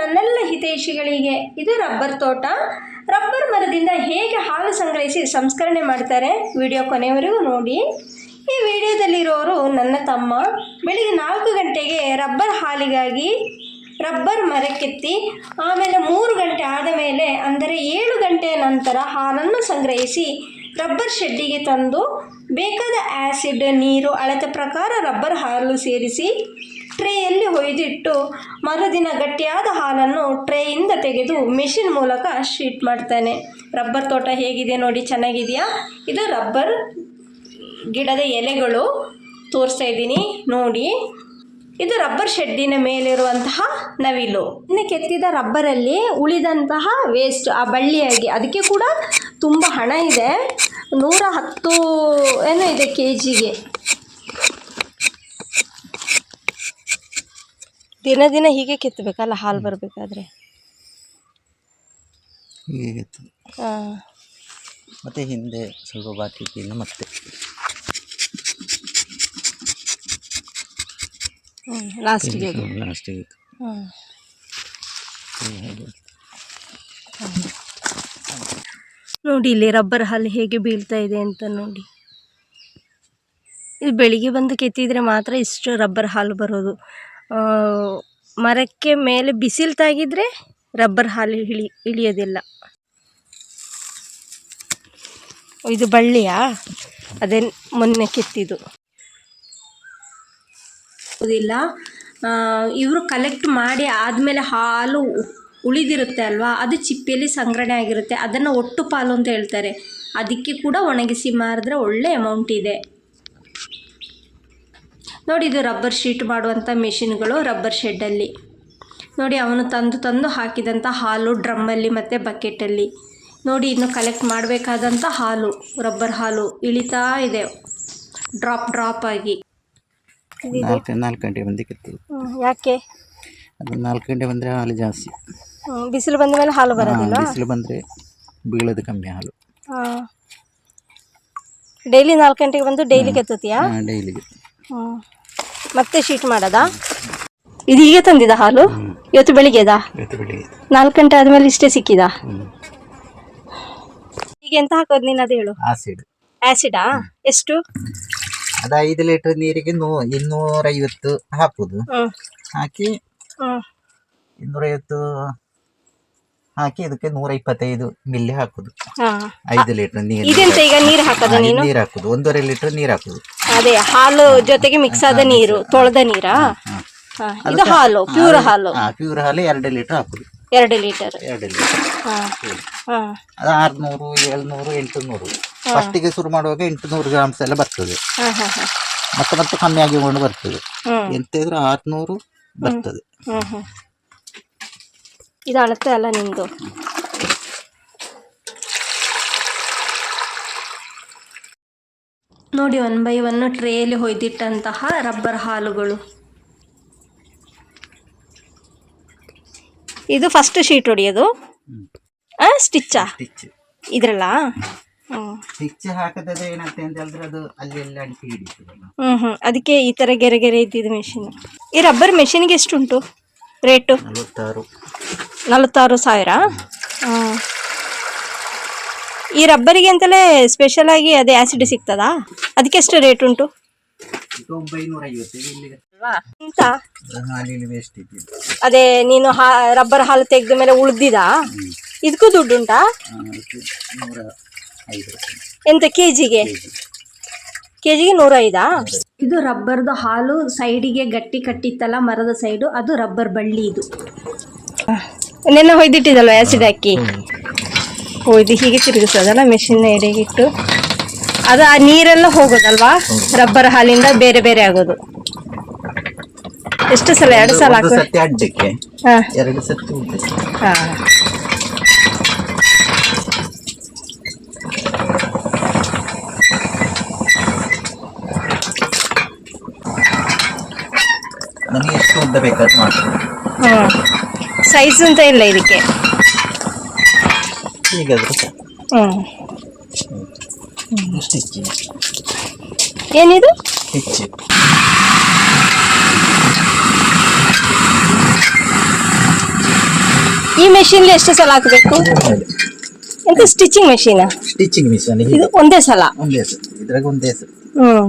ನನ್ನೆಲ್ಲ ಹಿತೈಷಿಗಳಿಗೆ. ಇದು ರಬ್ಬರ್ ತೋಟ. ರಬ್ಬರ್ ಮರದಿಂದ ಹೇಗೆ ಹಾಲು ಸಂಗ್ರಹಿಸಿ ಸಂಸ್ಕರಣೆ ಮಾಡ್ತಾರೆ ವಿಡಿಯೋ ಕೊನೆವರೆಗೂ ನೋಡಿ. ಈ ವಿಡಿಯೋದಲ್ಲಿರೋರು ನನ್ನ ತಮ್ಮ. ಬೆಳಿಗ್ಗೆ ನಾಲ್ಕು ಗಂಟೆಗೆ ರಬ್ಬರ್ ಹಾಲಿಗಾಗಿ ರಬ್ಬರ್ ಮರಕ್ಕೆತ್ತಿ ಆಮೇಲೆ ಮೂರು ಗಂಟೆ ಆದ ಮೇಲೆ, ಅಂದರೆ ಏಳು ಗಂಟೆಯ ನಂತರ ಹಾಲನ್ನು ಸಂಗ್ರಹಿಸಿ ರಬ್ಬರ್ ಶೆಡ್ಡಿಗೆ ತಂದು, ಬೇಕಾದ ಆ್ಯಸಿಡ್ ನೀರು, ಅಳತೆ ಪ್ರಕಾರ ರಬ್ಬರ್ ಹಾಲು ಸೇರಿಸಿ ಟ್ರೇಯಲ್ಲಿ ಹೊಯ್ದಿಟ್ಟು ಮರುದಿನ ಗಟ್ಟಿಯಾದ ಹಾಲನ್ನು ಟ್ರೇಯಿಂದ ತೆಗೆದು ಮೆಷಿನ್ ಮೂಲಕ ಶೀಟ್ ಮಾಡ್ತೇನೆ. ರಬ್ಬರ್ ತೋಟ ಹೇಗಿದೆ ನೋಡಿ, ಚೆನ್ನಾಗಿದೆಯಾ? ಇದು ರಬ್ಬರ್ ಗಿಡದ ಎಲೆಗಳು ತೋರಿಸ್ತಾ ಇದ್ದೀನಿ. ನೋಡಿ, ಇದು ರಬ್ಬರ್ ಶೆಡ್ಡಿನ ಮೇಲಿರುವಂತಹ ನವಿಲು. ಇನ್ನು ಕೆತ್ತಿದ ರಬ್ಬರಲ್ಲಿ ಉಳಿದಂತಹ ವೇಸ್ಟ್ ಆ ಬಳ್ಳಿಯಾಗಿ, ಅದಕ್ಕೆ ಕೂಡ ತುಂಬ ಹಣ ಇದೆ. ನೂರ ಹತ್ತು, ಏನೋ ಇದೆ ಕೆ ಜಿಗೆ ದಿನ ದಿನ ಹೀಗೆ ಕೆತ್ತಬೇಕಲ್ಲ ಹಾಲು ಬರಬೇಕಾದ್ರೆ. ಹೀಗೆ ಹಾಂ. ಮತ್ತೆ ಹಿಂದೆ ಸ್ವಲ್ಪ ಬಾಕಿ ಇನ್ನು ಮತ್ತೆ. ಹ್ಞೂ ಲಾಸ್ಟಿಗೆ ಅದು ಲಾಸ್ಟಿಗೆ ಹಾಂ. ನೋಡಿ ಇಲ್ಲಿ ರಬ್ಬರ್ ಹಾಲು ಹೇಗೆ ಬೀಳ್ತಾ ಇದೆ ಅಂತ ನೋಡಿ. ಇದು ಬೆಳಿಗ್ಗೆ ಬಂದು ಕೆತ್ತಿದ್ರೆ ಮಾತ್ರ ಇಷ್ಟು ರಬ್ಬರ್ ಹಾಲು ಬರೋದು. ಮರಕ್ಕೆ ಮೇಲೆ ಬಿಸಿಲು ತಾಗಿದರೆ ರಬ್ಬರ್ ಹಾಲು ಇಳಿ ಇಳಿಯೋದಿಲ್ಲ ಇದು ಬಳ್ಳಿಯಾ? ಅದೇ ಮೊನ್ನೆ ಕೆತ್ತಿದ್ದು. ಇಲ್ಲ. ಇವರು ಕಲೆಕ್ಟ್ ಮಾಡಿ ಆದಮೇಲೆ ಹಾಲು ಉಳಿದಿರುತ್ತೆ ಅಲ್ವಾ? ಅದು ಚಿಪ್ಪೆಯಲ್ಲಿ ಸಂಗ್ರಹಣೆ ಆಗಿರುತ್ತೆ. ಅದನ್ನು ಒಟ್ಟು ಪಾಲು ಅಂತ ಹೇಳ್ತಾರೆ. ಅದಕ್ಕೆ ಕೂಡ ಒಣಗಿಸಿ ಮಾರಿದ್ರೆ ಒಳ್ಳೆ ಅಮೌಂಟ್ ಇದೆ. ನೋಡಿ ಇದು ರಬ್ಬರ್ ಶೀಟ್ ಮಾಡುವಂಥ ಮೆಷಿನ್ಗಳು ರಬ್ಬರ್ ಶೆಡ್ಡಲ್ಲಿ. ನೋಡಿ ಅವನು ತಂದು ತಂದು ಹಾಕಿದಂಥ ಹಾಲು ಡ್ರಮ್ಮಲ್ಲಿ ಮತ್ತು ಬಕೆಟಲ್ಲಿ. ನೋಡಿ ಇನ್ನು ಕಲೆಕ್ಟ್ ಮಾಡಬೇಕಾದಂಥ ಹಾಲು ರಬ್ಬರ್ ಹಾಲು ಇಳಿತಾ ಇದೆ. ಡ್ರಾಪ್ ಡ್ರಾಪ್ ಆಗಿ. ನಾಲ್ಕು ನಾಲ್ಕು ಗಂಟೆ ಯಾಕೆ? ಅದು ನಾಲ್ಕು ಗಂಟೆ ಬಂದರೆ ಹಾಲು ಜಾಸ್ತಿ. ಬಿಸಿಲು ಬಂದ ಮೇಲೆ ಹಾಲು ಬರೋದಿಲ್ಲ ಬಿಸಿಲು ಬಂದರೆ ಬೀಳೋದು ಕಮ್ಮಿ ಹಾಲು. ಡೈಲಿ ನಾಲ್ಕು ಗಂಟೆಗೆ ಬಂದು ಡೈಲಿ ಕೆತ್ತತಿಯಾ ಡೈಲಿಗೆ. ಮತ್ತೆ ಶೀಟ್ ಮಾಡೋದಾ? ಇದು ಈಗ ತಂದಿದ ಹಾಲು? ಇವತ್ತು ಬೆಳಿಗ್ಗೆದಾ? ಬೆಳಿಗ್ಗೆ. ನಾಲ್ಕು ಗಂಟೆ ಆದಮೇಲೆ ಇಷ್ಟೇ ಸಿಕ್ಕಿದ? ಈಗ ಎಂತ ಹಾಕೋದು ನೀನು ಅದು ಹೇಳು. ಆಸಿಡ್. ಆಸಿಡಾ? ಎಷ್ಟು? ಅದ ಐದು ಲೀಟರ್ ನೀರಿಗೆ ನೂ ಇನ್ನೂರೈವತ್ತು ಹಾಕುದು. ಹಾಕಿ ಇನ್ನೂರೈವತ್ತು ಹಾಕಿ ಇದಕ್ಕೆ ನೂರ ಇಪ್ಪತ್ತೈದು ಮಿಲ್ಲಿ ಹಾಕುದು. ಐದು ಲೀಟರ್ ನೀರು ಇದೆಂತ ಈಗ ನೀರು ಹಾಕೋದ ನೀನು? ನೀರು ಹಾಕೋದು. ಒಂದೂವರೆ ಲೀಟರ್ ನೀರು ಹಾಕೋದು. ಅದೇ ಹಾಲು ಜೊತೆಗೆ ಮಿಕ್ಸ್ ಆದ ನೀರು ತೊಳೆದ ನೀರಾ? ಇದು ಹಾಲು ಪ್ಯೂರ್ ಹಾಲು. ಪ್ಯೂರ್ ಹಾಲು ಎರಡು ಲೀಟರ್ ಹಾಕುದು ಎರಡು ಲೀಟರ್. ಎರಡು ಲೀಟರ್. ಆರ್ನೂರು ಹಾಂ. ಅದು ಆರುನೂರು ಏಳ್ನೂರು ಎಂಟುನೂರು. ಫಸ್ಟಿಗೆ ಶುರು ಮಾಡುವಾಗ ಎಂಟುನೂರು ಗ್ರಾಮ್ಸ್ ಎಲ್ಲ ಬರ್ತದೆ. ಮತ್ತೆ ಮತ್ತೆ ಕಮ್ಮಿ ಆಗಿಕೊಂಡು ಬರ್ತದೆ. ಎಂತಿದ್ರೆ ಆರ್ನೂರು ಬರ್ತದೆ. ಇದು ಅಳತೆ ಅಲ್ಲ ನಿಮ್ಮದು ನೋಡಿ ಒನ್ ಬೈ ಒನ್ ಟ್ರೇಯಲ್ಲಿ ಹೊಯ್ದಿಟ್ಟಂತಹ ರಬ್ಬರ್ ಹಾಲುಗಳು. ಇದು ಫಸ್ಟ್ ಶೀಟ್ ಹೊಡಿಯೋದು ಆ ಸ್ಟಿಚ್ಚಾ ಸ್ಟಿಚ್ ಇದ್ರಲ್ಲ? ಹ್ಞೂ ಸ್ಟಿಚ್ ಹಾಕದ್ರೆ ಏನಾಗ್ತದೆ ಅಂತ ಹೇಳಿದ್ರೆ ಅದು ಅಲ್ಲಿ ಎಲ್ಲ ಅಡಿಕೆ ಹಿಡಿತದಲ್ಲ ಹ್ಞೂ ಹ್ಞೂ ಅದಕ್ಕೆ ಈ ತರ ಗೆರೆ ಗೆರೆ ಇದ್ದಿದ್ದು ಮೆಷಿನ್ ಈ ರಬ್ಬರ್ ಮೆಷಿನ್ಗೆ ಎಷ್ಟುಂಟು? ರೇಟು ನಲವತ್ತಾರು. ನಲವತ್ತಾರು ಸಾವಿರ? ಹ್ಮ್. ಈ ರಬ್ಬರಿಗೆ ಅಂತಲೇ ಸ್ಪೆಷಲ್ ಆಗಿ ಅದೇ ಆಸಿಡ್ ಸಿಗ್ತದಾ? ಅದಕ್ಕೆ ಎಷ್ಟು ರೇಟ್ ಉಂಟು? ಎಂತ ಅದೇ ನೀನು ಹಾ ರಬ್ಬರ್ ಹಾಲು ತೆಗೆದ ಮೇಲೆ ಉಳ್ದಿದ? ಇದಕ್ಕೂ ದುಡ್ಡು ಉಂಟಾ? ಎಂತ ಕೆಜಿಗೆ? ಕೆಜಿಗೆ ಕೆ ಜಿಗೆ ನೂರ ಐದಾ ಇದು ರಬ್ಬರ್ದು ಹಾಲು ಸೈಡಿಗೆ ಗಟ್ಟಿ ಕಟ್ಟಿತ್ತಲ್ಲ ಮರದ ಸೈಡು ಅದು ರಬ್ಬರ್ ಬಳ್ಳಿ ಇದು. ನೆನ್ನೆ ಹೊಯ್ದಿಟ್ಟಿದಲ್ವ ಆಸಿಡ್ ಹಾಕಿ? ಹೊಯ್ದು ಹೀಗೆ ತಿರುಗಿಸೋದಲ್ಲ ಮೆಷಿನ್ ಎಡೆಗಿಟ್ಟು ಅದು ಆ ನೀರೆಲ್ಲ ಹೋಗೋದಲ್ವಾ? ರಬ್ಬರ್ ಹಾಲಿಂದ ಬೇರೆ ಬೇರೆ ಆಗೋದು. ಎಷ್ಟು ಸಲ? ಎರಡು ಸಲ ಅಡ್ಡಕ್ಕೆ. ಎರಡು ಸತಿ ಹಾ. ನನಗೆ ಎಷ್ಟು ಉದ್ದ ಬೇಕಾದ್ರೆ ಮಾಡ್ತೀನಿ ಸೈಜ್ ಅಂತ ಇಲ್ಲ ಇದಕ್ಕೆ. ಹೀಗಾದ್ರೆ ಸಾಕು. ಹ್ಮ್ ಸ್ಟಿಚ್ ಏನಿದು? ಸ್ಟಿಚ್ ಈ ಮೆಷಿನ್ ಎಷ್ಟು ಸಲ ಹಾಕಬೇಕು? ಎಂತ ಸ್ಟಿಚಿಂಗ್ ಮೆಷಿನ್ ಸ್ಟಿಚಿಂಗ್ ಮಿಷನ್ ಇದು ಒಂದೇ ಸಲ? ಒಂದೇ ಸಲ. ಇದ್ರಾಗ ಒಂದೇ ಸಲ. ಹ್ಮ್.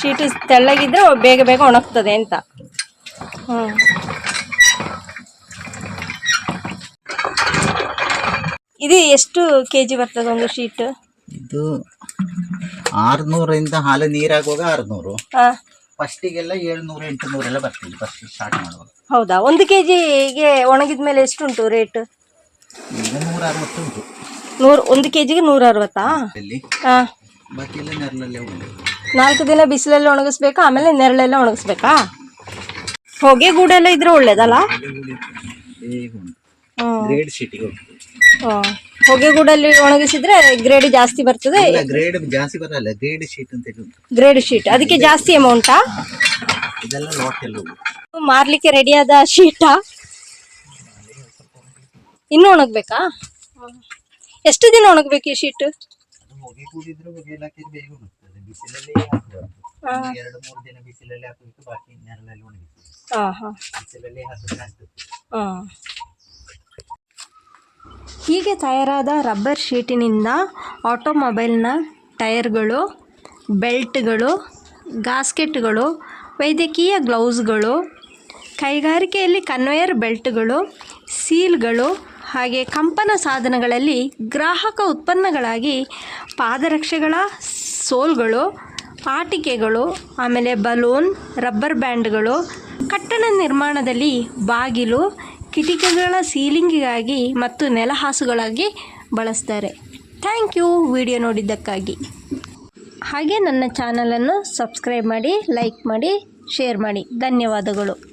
ಶೀಟ್ ತೆಳ್ಳಗಿದ್ರೆ ಬೇಗ ಬೇಗ ಒಣಗ್ತದೆ ಅಂತ. ಹ್ಮ್. ಇದು ಎಷ್ಟು ಕೆ ಜಿ ಬರ್ತದೆ ಒಂದು ಶೀಟ್? ಇದು ಆರ್ನೂರಿಂದ ಹಾಲು ನೀರಾಗುವಾಗ ಆರ್ನೂರು. ಹಾಂ. ಫಸ್ಟಿಗೆಲ್ಲ ಏಳ್ನೂರು ಎಂಟುನೂರೆಲ್ಲ ಬರ್ತದೆ. ಫಸ್ಟ್ ಸ್ಟಾರ್ಟ್ ಮಾಡುವಾಗ. ಹೌದಾ? ಒಂದು ಕೆ ಜಿಗೆ ಒಣಗಿದ ಮೇಲೆ ಎಷ್ಟು ಉಂಟು ರೇಟ್? ಈಗ ನೂರ ಅರವತ್ತು ಉಂಟು. ನೂರು ಒಂದು ಕೆ ಜಿಗೆ ನೂರ ಅರವತ್ತಾ ಇಲ್ಲಿ. ಹಾಂ. ಬಾಕಿ ಎಲ್ಲ ನೆರಳಲ್ಲೇ ಉಂಟು. ನಾಲ್ಕು ದಿನ ಬಿಸಿಲಲ್ಲಿ ಒಣಗಿಸ್ಬೇಕಾ? ಆಮೇಲೆ ನೆರಳೆಲ್ಲ ಒಣಗಿಸ್ಬೇಕಾ? ಹೊಗೆ ಗೂಡೆಲ್ಲ ಇದ್ರೆ ಒಳ್ಳೇದಲ್ಲ ಹ್ಞೂ ಗ್ರೇಡ್ ಸಿಟಿಗೆ ಹೊಗೆ ಗೂಡಲ್ಲಿ ಒಣಗಿಸಿದ್ರೆ ಗ್ರೇಡ್ ಜಾಸ್ತಿ ಬರ್ತದೆ. ಇಲ್ಲ ಗ್ರೇಡ್ ಜಾಸ್ತಿ ಬರಲ್ಲ ಗ್ರೇಡ್ ಶೀಟ್ ಅಂತ ಹೇಳಿ ಉಂಟು. ಗ್ರೇಡ್ ಶೀಟ್ ಅದಕ್ಕೆ ಜಾಸ್ತಿ ಅಮೌಂಟಾ ಇದೆಲ್ಲ ಲಾಟ್ ಎಲ್ಲ ಶೀಟ ಮಾರ್ಲಿಕ್ಕೆ ರೆಡಿಯಾದ ಶೀಟಾ ಇನ್ನೂ ಒಣಗ್ಬೇಕಾ? ಎಷ್ಟು ದಿನ ಒಣಗ್ಬೇಕು ಈ ಶೀಟ್ ಅದು ಹೊಗೆ ಕೂಡಿದ್ರೆ ಹೊಗೆ ಹಾಕಿದ್ರೆ ಬೇಗ ಉಣಗ್ತದೆ. ಬಿಸಿಲಲ್ಲಿ ಹಾಕಬಾರ್ದು ಎರಡು ಮೂರು ದಿನ ಬಿಸಿಲಲ್ಲಿ ಹಾಕಬೇಕು ಬಾಕಿ ನೆರಳಲ್ಲಿ ಒಣಗಿಸ್ತದೆ ಹಾಂ ಹಾಂ. ಬಿಸಿಲಲ್ಲಿ ಹಾಕಿದ್ರೆ ಆಗ್ತದೆ. ಹಾಂ. ಹೀಗೆ ತಯಾರಾದ ರಬ್ಬರ್ ಶೀಟಿನಿಂದ ಆಟೋಮೊಬೈಲ್ನ ಟೈರ್ಗಳು, ಬೆಲ್ಟ್ಗಳು, ಗಾಸ್ಕೆಟ್ಗಳು, ವೈದ್ಯಕೀಯ ಗ್ಲೌಸ್ಗಳು, ಕೈಗಾರಿಕೆಯಲ್ಲಿ ಕನ್ವೇಯರ್ ಬೆಲ್ಟ್ಗಳು, ಸೀಲ್ಗಳು ಹಾಗೆ ಕಂಪನ ಸಾಧನಗಳಲ್ಲಿ ಗ್ರಾಹಕ ಉತ್ಪನ್ನಗಳಾಗಿ ಪಾದರಕ್ಷೆಗಳ ಸೋಲ್ಗಳು, ಆಟಿಕೆಗಳು, ಆಮೇಲೆ ಬಲೂನ್, ರಬ್ಬರ್ ಬ್ಯಾಂಡ್ಗಳು, ಕಟ್ಟಡ ನಿರ್ಮಾಣದಲ್ಲಿ ಬಾಗಿಲು ಕಿಟಿಕಿಗಳ ಸೀಲಿಂಗಿಗಾಗಿ ಮತ್ತು ನೆಲಹಾಸುಗಳಾಗಿ ಬಳಸ್ತಾರೆ. ಥ್ಯಾಂಕ್ ಯು ವಿಡಿಯೋ ನೋಡಿದ್ದಕ್ಕಾಗಿ. ಹಾಗೆ ನನ್ನ ಚಾನಲನ್ನು ಸಬ್ಸ್ಕ್ರೈಬ್ ಮಾಡಿ, ಲೈಕ್ ಮಾಡಿ, ಶೇರ್ ಮಾಡಿ. ಧನ್ಯವಾದಗಳು.